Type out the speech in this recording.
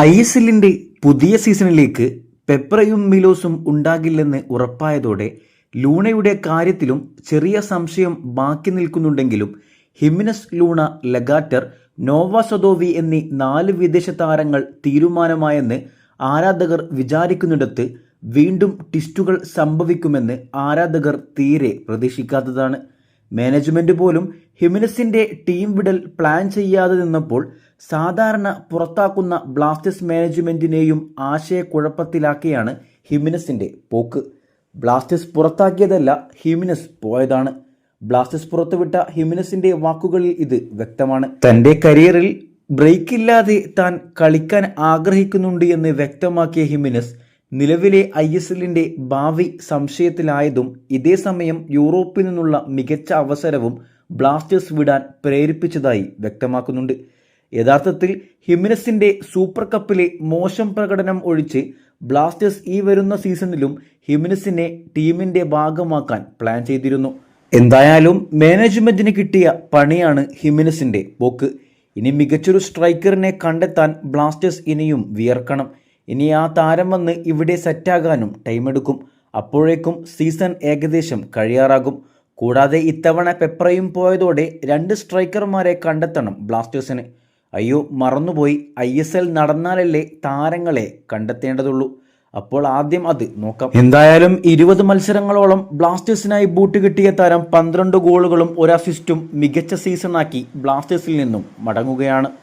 I S എല്ലിന്റെ പുതിയ സീസണിലേക്ക് പെപ്രയും മിലോസും ഉണ്ടാകില്ലെന്ന് ഉറപ്പായതോടെ ലൂണയുടെ കാര്യത്തിലും ചെറിയ സംശയം ബാക്കി നിൽക്കുന്നുണ്ടെങ്കിലും ഹിമിനസ് ലൂണ ലഗാറ്റർ നോവ സദോവി എന്നീ നാല് വിദേശ താരങ്ങൾ തീരുമാനമായെന്ന് ആരാധകർ വിചാരിക്കുന്നിടത്ത് വീണ്ടും ടിസ്റ്റുകൾ സംഭവിക്കുമെന്ന് ആരാധകർ തീരെ പ്രതീക്ഷിക്കാത്തതാണ്. മാനേജ്മെന്റ് പോലും ഹിമിനസിന്റെ ടീം വിടൽ പ്ലാൻ ചെയ്യാതെ നിന്നപ്പോൾ സാധാരണ പുറത്താക്കുന്ന ബ്ലാസ്റ്റേഴ്സ് മാനേജ്മെന്റിനെയും ആശയക്കുഴപ്പത്തിലാക്കിയാണ് ഹിമിനസിന്റെ പോക്ക്. ബ്ലാസ്റ്റേഴ്സ് പുറത്താക്കിയതല്ല ഹിമിനസ് പോയതാണ്. ബ്ലാസ്റ്റേഴ്സ് പുറത്തുവിട്ട ഹിമിനസിന്റെ വാക്കുകളിൽ ഇത് വ്യക്തമാണ്. തന്റെ കരിയറിൽ ബ്രേക്കില്ലാതെ താൻ കളിക്കാൻ ആഗ്രഹിക്കുന്നുണ്ട് എന്ന് വ്യക്തമാക്കിയ ഹിമിനസ് നിലവിലെ ഐ എസ് എല്ലിന്റെ ഭാവി സംശയത്തിലായതും ഇതേ സമയം യൂറോപ്പിൽ നിന്നുള്ള മികച്ച അവസരവും ബ്ലാസ്റ്റേഴ്സ് വിടാൻ പ്രേരിപ്പിച്ചതായി വ്യക്തമാക്കുന്നുണ്ട്. യഥാർത്ഥത്തിൽ ഹിമിനസിന്റെ സൂപ്പർ കപ്പിലെ മോശം പ്രകടനം ഒഴിച്ച് ബ്ലാസ്റ്റേഴ്സ് ഈ വരുന്ന സീസണിലും ഹിമിനസിനെ ടീമിന്റെ ഭാഗമാക്കാൻ പ്ലാൻ ചെയ്തിരുന്നു. എന്തായാലും മാനേജ്മെന്റിന് കിട്ടിയ പണിയാണ് ഹിമിനസിന്റെ പോക്ക്. ഇനി മികച്ചൊരു സ്ട്രൈക്കറിനെ കണ്ടെത്താൻ ബ്ലാസ്റ്റേഴ്സ് ഇനിയും വിയർക്കണം. ഇനി ആ താരം വന്ന് ഇവിടെ സെറ്റാകാനും ടൈമെടുക്കും അപ്പോഴേക്കും സീസൺ ഏകദേശം കഴിയാറാകും. കൂടാതെ ഇത്തവണ പെപ്രയും പോയതോടെ രണ്ട് സ്ട്രൈക്കർമാരെ കണ്ടെത്തണം ബ്ലാസ്റ്റേഴ്സിന് അയ്യോ മറന്നുപോയി. ഐ എസ് എൽ നടന്നാലല്ലേ താരങ്ങളെ കണ്ടെത്തേണ്ടതുള്ളൂ. അപ്പോൾ ആദ്യം അത് നോക്കാം. എന്തായാലും ഇരുപത് മത്സരങ്ങളോളം ബ്ലാസ്റ്റേഴ്സിനായി ബൂട്ട് കിട്ടിയ താരം പന്ത്രണ്ട് ഗോളുകളും ഒരു അസിസ്റ്റും മികച്ച സീസണാക്കി ബ്ലാസ്റ്റേഴ്സിൽ നിന്നും മടങ്ങുകയാണ്.